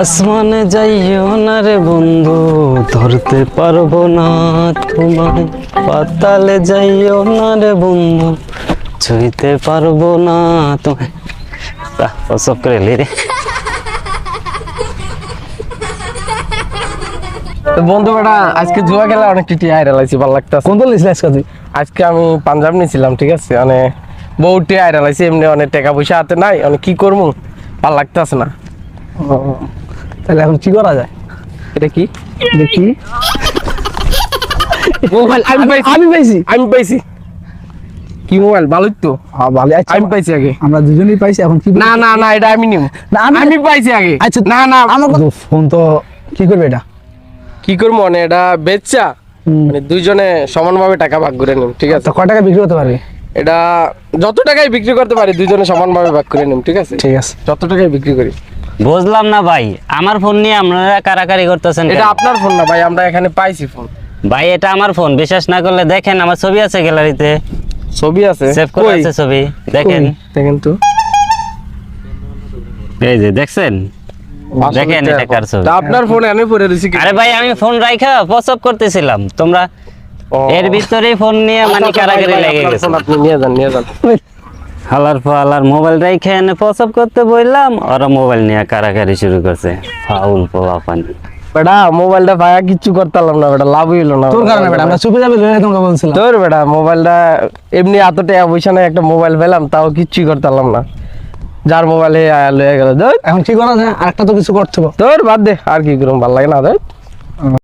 আসমানে যাইও না রে বন্ধু ধরতে পারব না তোমায়। পাতালে যাইও না রে বন্ধু ছুঁইতে পারব না তোমায়। প্রসব করে এলি রে। বন্ধু বেটা আজকে জুয়া খেলা অনেক টিটি আইরা লাইছি ভালো লাগতেছে। কোন দল আজকে তুই আজকে আমি পাঞ্জাব নিয়েছিলাম ঠিক আছে? মানে বউটি আইরা লাইছি এমনি অনেক টাকা পয়সা হাতে নাই অনেক কি করব ভালো লাগতেছে না। ও, তাহলে এখন কি করা যায়? এটা কি? দেখি মোবাইল আমি পাইছি। আমি পাইছি। আমি পাইছি। কি মোবাইল? ভালোই তো। হ্যাঁ ভালো। আচ্ছা আমি পাইছি আগে। আমরা দুজনেই পাইছি এখন কি না না না এটা আমি নিব। না, আমি- আমি পাইছি আগে। আচ্ছা না না। আমার ফোন তো কি করবে এটা? কি করব মানে এটা বেচা। মানে দুইজনে সমানভাবে টাকা ভাগ করে নিম ঠিক আছে? তো কয় টাকা বিক্রি করতে পারবি? এটা যত টাকায় বিক্রি করতে পারি দুইজনে সমানভাবে ভাগ করে নিম ঠিক আছে? ঠিক আছে। যত টাকায় বিক্রি করি। বুঝলাম না ভাই আমার ফোন নিয়ে আপনারা কারাকারি করতেছেন এটা আপনার ফোন না ভাই আমরা এখানে পাইছি ফোন ভাই এটা আমার ফোন বিশ্বাস না করলে দেখেন আমার ছবি আছে গ্যালারিতে ছবি আছে? সেভ করে আছে ছবি দেখেন। দেখেন তো। এই যে দেখছেন? দেখেন এটা কার ছবি। তা আপনার ফোনে আমি রয়েছি কি? আরে ভাই আমি ফোন রাইখা প্রসব করতেছিলাম তোমরা এর ভিতরেই ফোন নিয়ে মানে আচ্ছা, কারাগারি লেগে গেছে। আপনি নিয়ে যান নিয়ে যান। হালার ফালার মোবাইল রাইখা এনে প্রসব করতে বললাম ওরা মোবাইল নিয়ে কারাগারি শুরু করছে। ফাউল পোয়া পানি। বেটা মোবাইলটা ভাইয়া কিচ্ছু করতাম না বেটা লাভ হইল না। তোর কারণে বেটা আমরা চুপে যাবে লয়ে তোমাকে বলছিলাম। তোর বেটা মোবাইলটা এমনি এত টাকা পয়সা নাই একটা মোবাইল পেলাম তাও কিচ্ছুই করতাম না। যার মোবাইলে আয়া লয়ে গেল ধর। এখন কি করা যায়? আরেকটা তো কিছু করতে হবে। তোর বাদ দে আর কি করুম ভালো লাগে না ধর।